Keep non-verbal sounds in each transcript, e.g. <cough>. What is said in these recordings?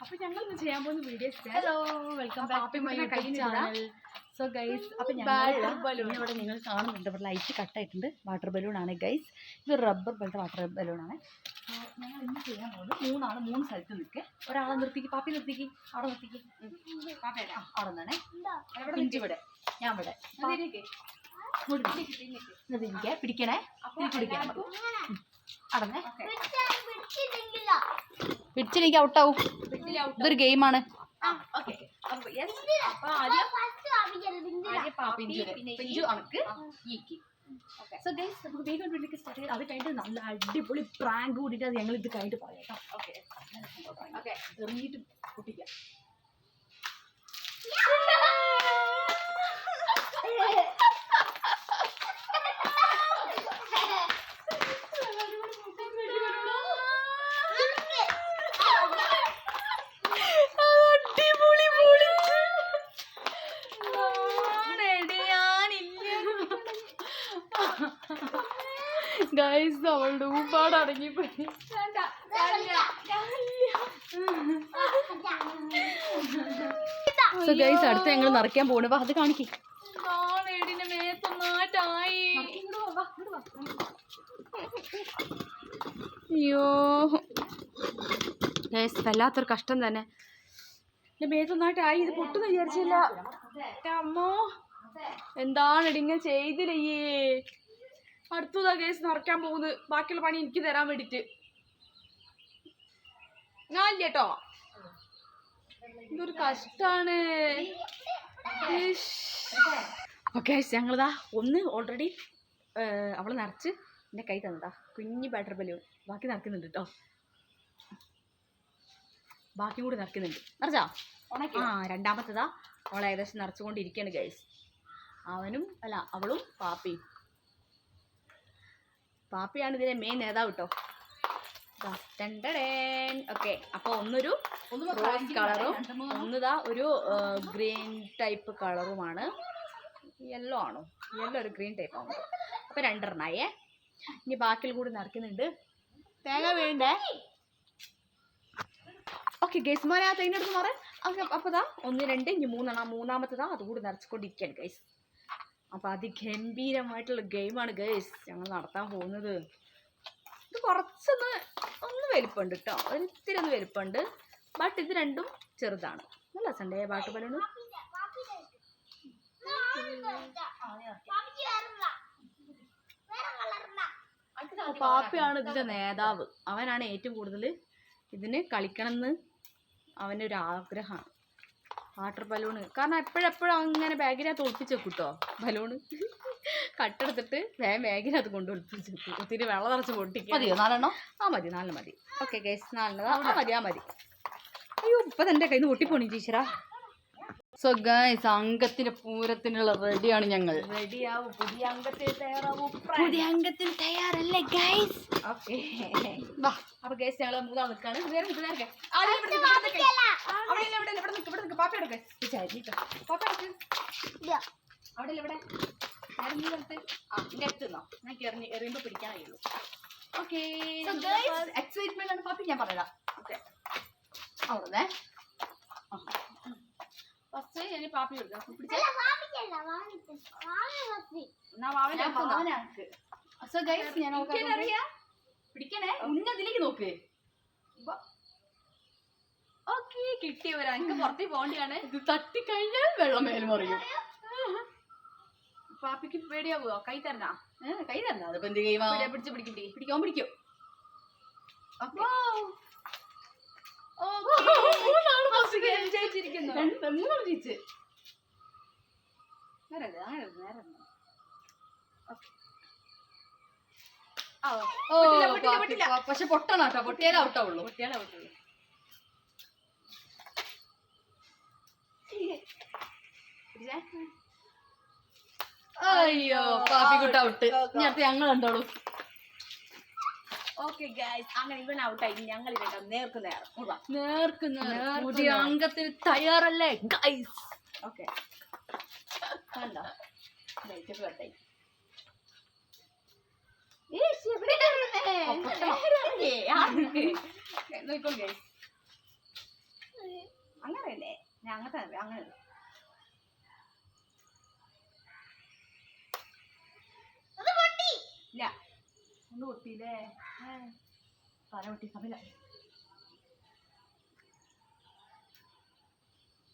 അപ്പൊ ഞങ്ങൾ ഇന്ന് ചെയ്യാൻ പോകുന്ന videos hello welcome back to my YouTube channel so guys അപ്പൊ ഇവിടെ നിങ്ങൾ കാണുന്നുണ്ട്. ഇവിടെ ലൈറ്റ് കട്ടായിട്ടുണ്ട് വാട്ടർ ബലൂൺ ആണ് ഗൈസ് ഇത് റബ്ബർ പോലത്തെ വാട്ടർ ബലൂൺ ആണ്. ഞങ്ങൾ ഇന്ന് ചെയ്യാൻ പോകുന്നത് മൂന്നാണ് മൂന്ന് സ്ഥലത്ത് നിൽക്കുക ഒരാളെ നിർത്തിക്ക് പാപ്പി നിർത്തിക്ക് അവിടെ നിർത്തിക്ക്. പാപ്പി ആ അവിടെ നിന്നാണേ. പിഞ്ച് ഇവിടെ ഞാൻ ഇവിടെ. ഇരിക്കെ പിടിക്കണേ? പിടിക്കണം അടന്നേ. പിടിച്ചിലേക്ക് ഔട്ടാവും ഇതൊരു ഗെയിമാണ്. സോ ഗൈസ് നമുക്ക് വേഗം വീട്ടിലേക്ക് സ്റ്റാർട്ട് ചെയ്ത് അത് കഴിഞ്ഞിട്ട് നല്ല അടിപൊളി പ്രാങ്ക് കൂടിയിട്ട് അത് ഞങ്ങൾ ഇത് കഴിഞ്ഞിട്ട് പറയാം കേട്ടോ ഓക്കെ. ഓക്കെ. എറിഞ്ഞിട്ട് കുട്ടിക്കാം ഗൈസ് അവളുടെ ഊപ്പാട് അടങ്ങിപ്പോയി. സോ ഗൈസ് അടുത്ത് ഞങ്ങൾ നിറയ്ക്കാൻ പോണു. അപ്പൊ അത് കാണിക്കേ. അയ്യോ. ഗൈസ് വല്ലാത്തൊരു കഷ്ടം തന്നെ. എന്റെ മേത്തൊന്നായിട്ടായി ഇത് പൊട്ടു വിചാരിച്ചില്ല. അമ്മോ. എന്താണ് ഇടിങ്ങ ചെയ്തില്ലയ്യേ അടുത്തതാ കേസ് നിറയ്ക്കാൻ പോകുന്നത്. ബാക്കിയുള്ള പണി എനിക്ക് തരാൻ വേണ്ടിട്ട് ഞാൻ കേട്ടോ. ഇതൊരു കഷ്ടാണ്. ഓക്കെ ഗൈസ് ഞങ്ങളിതാ ഒന്ന് ഓൾറെഡി അവൾ നിറച്ച് എന്റെ കൈ തന്നതാ. കുഞ്ഞു ബാറ്റർ ബലൂൺ ബാക്കി നടക്കുന്നുണ്ട് കേട്ടോ. ബാക്കി കൂടി നിറക്കുന്നുണ്ട് നിറച്ചാ? ആ രണ്ടാമത്തേതാ. അവൾ ഏകദേശം നിറച്ചുകൊണ്ടിരിക്കുകയാണ് ഗൈസ് അവനും അല്ല അവളും പാപ്പിയും. പാപ്പിയാണ് ഇതിലെ മെയിൻ നേതാവ് കേട്ടോ ഓക്കെ അപ്പോൾ ഒന്നൊരു റോസ് കളറും ഒന്നിതാ ഒരു ഗ്രീൻ ടൈപ്പ് കളറുമാണ് യെല്ലോ ആണോ. യെല്ലോ ഒരു ഗ്രീൻ ടൈപ്പ് ആണ്. അപ്പോൾ രണ്ടെണ്ണായേ ഇനി ബാക്കിൽ കൂടി നിറയ്ക്കുന്നുണ്ട് തേങ്ങ വീഴണ്ടേ? ഓക്കെ ഗൈസ് മോനെ ആ തേങ്ങ എടുത്ത് മാറേ. അപ്പോൾ ദാ ഒന്ന് രണ്ട് ഇനി മൂന്നെണ്ണം. മൂന്നാമത്തേതാ അതുകൂടി നിറച്ചുകൊണ്ടിരിക്കുകയാണ് ഗൈസ് അപ്പോൾ അതിഗംഭീരമായിട്ടുള്ള ഗെയിമാണ് ഗൈസ്. ഞങ്ങൾ നടത്താൻ പോകുന്നത്. ഇത് കുറച്ചൊന്ന് ഒന്ന് വലിപ്പമുണ്ട് കേട്ടോ ഒരിത്തിരി ഒന്ന് വലിപ്പമുണ്ട് ബട്ട് ഇത് രണ്ടും ചെറുതാണ്. നല്ല സൺഡേ പാട്ട് പറയണു പാപ്പയാണ് ഇതിന്റെ നേതാവ്. അവനാണ് ഏറ്റവും കൂടുതൽ ഇതിന് കളിക്കണമെന്ന് അവന്റെ ഒരു ആഗ്രഹമാണ് വാട്ടർ ബലൂണ് കാരണം എപ്പോഴെപ്പോഴും അങ്ങനെ ബാഗിനകത്ത് ഒളിപ്പിച്ച് വെക്കും കേട്ടോ ബലൂണ് കട്ടെടുത്തിട്ട് വേഗം ബാഗിനകത്ത് കൊണ്ട് ഒളിപ്പിച്ച് വെക്കും. ഒത്തിരി വെള്ളം നിറച്ച് പൊട്ടിക്കും മതിയോ? നാലെണ്ണോ? ആ മതി. നാലെണ്ണം മതി. ഓക്കെ ഗൈസ് നാലെണ്ണം ആ മതി ആ മതി. അയ്യോ ഇപ്പൊ തന്റെ കയ്യിൽ നിന്ന് പൊട്ടിപ്പോണി ടീച്ചറാ. സോ ഗൈസ് അംഗത്തിന്റെ പൂരത്തിനുള്ള റെഡിയാണ് ഞങ്ങൾ റെഡിയാവും പുതിയ അംഗത്തിൽ തയ്യാറാവും പുതിയ അംഗത്തിന് തയ്യാറല്ലേ ഗൈസ് ഓക്കെ വാ അപ്പൊ ഗൈസ് ഞങ്ങൾ മൂന്നാൾ നിൽക്കാണ് നേരെ നിൽക്ക്, നേരെ. ആദ്യം ഇവിടെ. അവിടെ ഇവിടെ ഇവിടെ നിൽക്ക്, ഇവിടെ നിൽക്ക്. പാപ്പ എടുക്ക്. വിചാരിട്ടോ. പാപ്പ എടുക്ക്. അവിടെ ഇവിടെ. നേരെ നീ വലത്ത്. ആ, ഇന്റെ അടുത്ത് നിന്നോ. ഞാൻ എറിഞ്ഞ് എറിയുമ്പോ പിടിക്കാൻ കഴിയുള്ളൂ ഓക്കെ എക്സൈറ്റ്മെന്റ് ആണ് പാപ്പി ഞാൻ പറയാം ഓക്കെ അവിടെ ഫസ്റ്റ് ഞാൻ പാപ്പി കൊടുക്കാം പിടിച്ചേ എന്നാ വാവനെ വാവനാക്ക് സോ ഗൈസ് ഞാൻ എനിക്കറിയാം. പിടിക്കണേ. ഉന്നതിലേക്ക് നോക്ക്. ഓക്കെ കിട്ടിയ ഒരു. അംഗം പുറത്തേക്ക് പോകണ്ടിയാണ് ഇത് തട്ടിക്കഴിഞ്ഞാൽ വെള്ളം മേൽ മറിയും. പാപ്പിക്ക് പേടിയാവോ കൈ തരണ? കൈ തരണം. അതിപ്പോ എന്ത് ഗെയിമാ പിടിച്ച് പിടിക്കണ്ടി പിടിക്കാൻ പിടിക്കും. രണ്ട് മൂന്നാണ് ജയിച്ച്. പക്ഷെ പൊട്ടണം കേട്ടോ. പൊട്ടിയാലേ ഔട്ടാവുള്ളൂ. പൊട്ടിയാലേ ഔട്ടാവുള്ളൂ. അയ്യോ പാപ്പി കുട്ട ഔട്ട് അടുത്ത് ഞങ്ങൾ കണ്ടോളൂ. ഓക്കെ ഗൈസ് അങ്ങനെ ഇവൻ ഔട്ടായി ഞങ്ങൾ ഇവൻ നേർക്ക് നേരം ഇങ്ങോട്ട് വാ. നേർക്ക് നേർക്ക് പുതിയ നേർ. അംഗത്തിന് തയ്യാറല്ലേ ഗൈസ് ഓക്കെ കണ്ടോ? ലൈറ്റ് അങ്ങനെ നോക്കോ ഗൈസ് അങ്ങനത്തെ അങ്ങനെ ഇല്ല ഒന്ന് പൊട്ടിയില്ലേ തല പൊട്ടി കമില.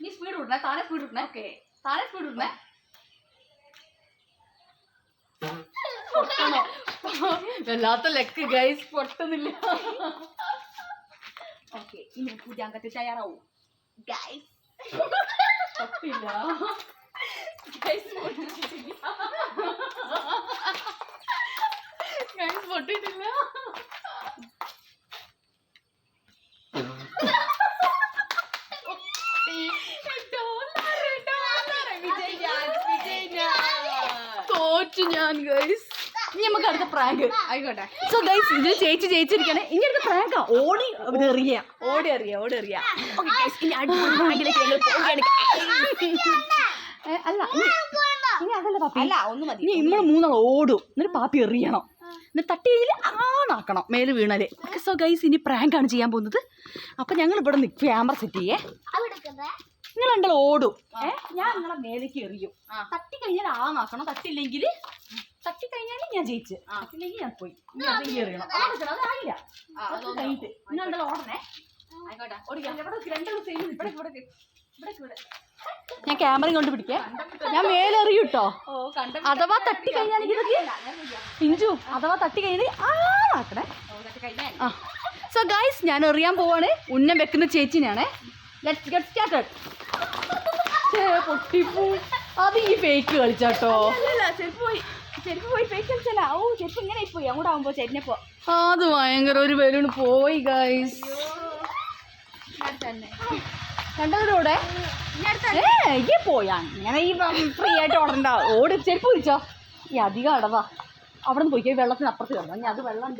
നീ സ്പീഡ് വിടണേ താഴെ സ്പീഡ് വിടണേ ഓക്കെ താഴെ സ്പീഡ് വിടണേ പൊട്ടണോ? വല്ലാത്ത ലെക്ക് ഗൈസ് പൊട്ടുന്നില്ല. ഓക്കെ ഇനി പൂജാങ്കത്തിൽ തയ്യാറാവൂ. ഗൈസ് പൊട്ടില്ല. ഗൈസ് പൊട്ടിട്ടില്ല <laughs> ഗൈസ് പൊട്ടിട്ടില്ല തോറ്റു ഞാൻ ഗൈസ് ഇനി നമുക്ക് അടുത്ത പ്രാങ്ക് ആയിക്കോട്ടെ. സോ ഗൈസ് ഇത് ചേച്ചി ജയിച്ചിരിക്കാണ്. ഇനി അടുത്ത പ്രാങ്കാ ഓടി എറിയ. ഓടി എറിയ ഓടി എറിയ. ഇനി അടുത്ത പ്രാങ്കിലേക്ക് ഞങ്ങൾ പോവുകയാണ്. ഏ, അല്ല ഇനി- ഇനി അതല്ല പാപ്പി അല്ല ഒന്ന് മതി ഇനി നമ്മൾ മൂന്നാൾ ഓടും. എന്നിട്ട് പാപ്പി എറിയണം. എന്നിട്ട് തട്ടി കഴിഞ്ഞാൽ ആണാക്കണം. മേൽ വീണാൽ. സോ ഗൈസ് ഇനി പ്രാങ്കാണ് ചെയ്യാൻ പോകുന്നത്. അപ്പൊ ഞങ്ങൾ ഇവിടെ നിൽക്കും ക്യാമറ സെറ്റ് ചെയ്യേ. നിങ്ങൾ ഉണ്ടല്ലോ ഓടും. ഏ ഞാൻ നിങ്ങളെ മേലേക്ക് എറിയും. തട്ടി കഴിഞ്ഞാൽ ആണാക്കണം. തട്ടില്ലെങ്കിൽ തട്ടി കഴിഞ്ഞാൽ ഞാൻ ജയിച്ച്. തട്ടില്ലെങ്കിൽ ഞാൻ പോയി. എറിയണം. അതായില്ല കഴിഞ്ഞിട്ട്. നിങ്ങൾ ഓടണേ. ആയിക്കോട്ടെ. ഓടിക്കാം. ഇവിടെ രണ്ടു ദിവസം സെയിം ഇവിടെ ഇവിടെ ഞാൻ ക്യാമറ കൊണ്ട് പിടിക്കേ ഞാൻ മേലെറിയും കേട്ടോ അഥവാ തട്ടി കഴിഞ്ഞാണെങ്കിൽ പിഞ്ചു അഥവാ തട്ടി കഴിഞ്ഞാൽ ആ കഴിഞ്ഞാൽ ആ. സോ ഗൈസ് ഞാൻ എറിയാൻ പോവാണ്. ഉന്നം വെക്കുന്ന ചേച്ചിനാണ് ലെറ്റ്സ് ഗെറ്റ് സ്റ്റാർട്ടഡ് പൊട്ടിപ്പൂ. അത് ഈ ഫേക്ക് കളിച്ചാട്ടോ. ചെരുപ്പ് പോയി. ചെരുപ്പ് പോയി ഫേക്ക് കളിച്ചല്ല. ഓ ചെരുപ്പ് ഇങ്ങനെ പോയി അങ്ങോട്ട് ആവുമ്പോ ചെരിഞ്ഞപ്പോ അത് ഭയങ്കര ഒരു ബലൂൺ പോയി ഗൈസ് തന്നെ. രണ്ടവരോടെ ഏ ഈ പോയാ. ഇങ്ങനെ ഈ ഫ്രീ ആയിട്ട് ഓടണ്ട. ഓടി ചെരുപ്പ് പിടിച്ചോ ഈ അധികം അടവാ. അവിടെ നിന്ന് പോയി വെള്ളത്തിന് അപ്പുറത്ത് കിടന്നു ഞാൻ അത് വെള്ളം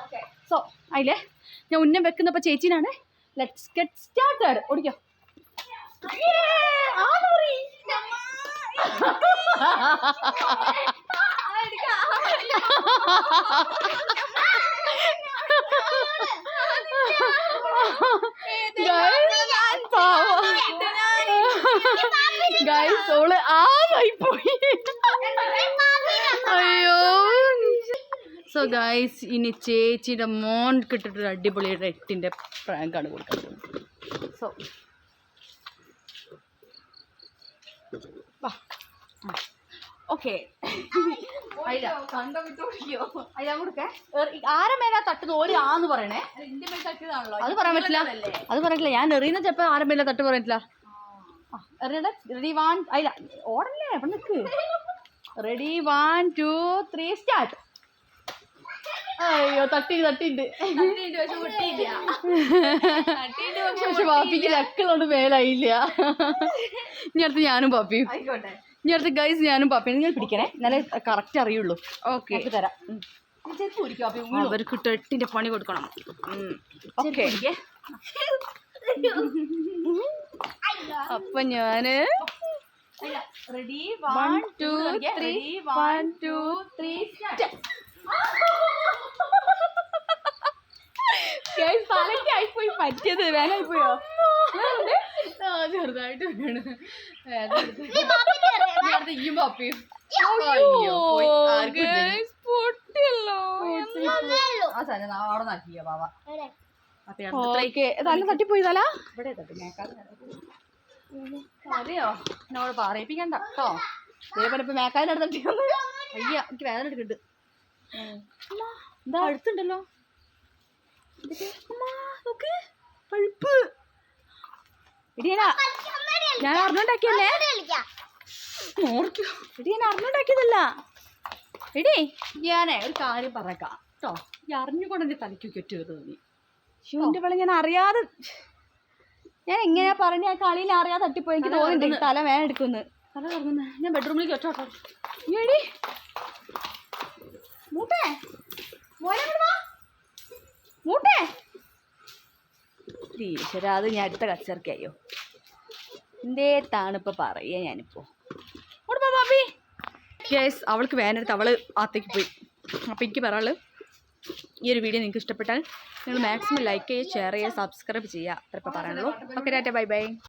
ഓക്കെ. സോ അതിലെ ഞാൻ ഉന്നം വെക്കുന്നപ്പോ ചേച്ചിനാണ്. ലെറ്റ്സ് ഗെറ്റ് സ്റ്റാർട്ടഡ് ഓടിക്കോ. <laughs> ഗൈസ് ഓൾ ആയി പോയി അയ്യോ. സോ ഗൈസ് ഇനി ചേച്ചിയുടെ മോൻ കിട്ടിട്ടൊരു അടിപൊളി റെട്ടിന്റെ പ്രാങ്കാണ് കൊടുക്കാൻ പോകുന്നത് സോ ഓക്കെ അയ്യാ കൊടുക്കേ. ആരെ മേലാ തട്ടുന്ന ഒരു ആന്ന് പറയണേ. അത് പറയാൻ പറ്റില്ല. അത് പറയത്തില്ല ഞാൻ എറിയുന്ന ചിലപ്പോൾ ആരെ മേലെ തട്ട് പറയത്തില്ല എറിയട്ടെ റെഡി വൺ അല്ല ഓടല്ലേ അവിടെ നിൽക്ക് ready one two three start അയ്യോ തട്ടി തട്ടിണ്ട് പക്ഷെ പാപ്പിക്ക് ലക്കുള്ളതുകൊണ്ട് മേലായില്ല. ഇനി അടുത്ത് ഞാനും പാപ്പിയും ആയിക്കോട്ടെ. ഇനി അടുത്ത് ഗൈസ് ഞാനും പാപ്പിയും നിങ്ങൾ പിടിക്കണേ. നല്ല കറക്റ്റ് അറിയുള്ളൂ. ഓക്കെ തരാം. അവർക്ക് ടെട്ടിന്റെ പണി കൊടുക്കണം. ഓക്കെ അപ്പൊ ഞാൻ ready one two three one two three തലക്കായിപ്പോയി പറ്റിയത് വേനായിപ്പോയോ ചെറുതായിട്ട് വീണ് <laughs> പാപ്പിയും. ആ സാധനം അവിടെ നാക്കിയ ബാബ ഓക്കെ തല തട്ടിപ്പോയി തല ഇവിടെ അറിയോ എന്നോട് പറയിപ്പിക്കണ്ട കേട്ടോ? ഇതേപോലെ ഇപ്പൊ തട്ടി അയ്യ എനിക്ക് വേദന എടുക്കുന്നുണ്ട്. എന്താ? അടുത്തുണ്ടല്ലോ പഴുപ്പ്. ഇടിയനാ. ഞാൻ അറിഞ്ഞുണ്ടാക്കിയല്ലേ? എടി ഞാൻ അറിഞ്ഞുണ്ടാക്കിയതല്ല. എടി ഞാനേ ഒരു കാര്യം പറക്കാം കേട്ടോ ഈ അറിഞ്ഞുകൊണ്ട് എന്റെ തലയ്ക്ക് കെട്ടിയത് നീ. ശിവന്റെ വെള്ളം ഞാൻ അറിയാതെ ഞാൻ എങ്ങനെയാ പറഞ്ഞ ആ കളിയിൽ അറിയാതെ തട്ടിപ്പോയി. എനിക്ക് തോന്നുന്നുണ്ട് തല വേണം എടുക്കുന്നു തല കറങ്ങുന്ന ഞാൻ ബെഡ്റൂമിലേക്ക് ഒറ്റോട്ടോ എടി. മൂട്ടേ മോനെ. മൂട്ടേ ഈശ്വര അത് ഞാൻ അടുത്ത കച്ചറക്കായോ എന്തേ താണിപ്പോ പറയുക ഞാനിപ്പോ. ഇങ്ങോട്ട് യെസ് അവൾക്ക് വേനെടുത്ത് അവൾ അകത്തേക്ക് പോയി. അപ്പോൾ എനിക്ക് പറയാൾ ഈ ഒരു വീഡിയോ നിങ്ങൾക്ക് ഇഷ്ടപ്പെട്ടാൽ നിങ്ങൾ മാക്സിമം ലൈക്ക് ചെയ്യുക ഷെയർ ചെയ്യുക സബ്സ്ക്രൈബ് ചെയ്യുക. അത്ര പറയാനുള്ളൂ. Okay data bye bye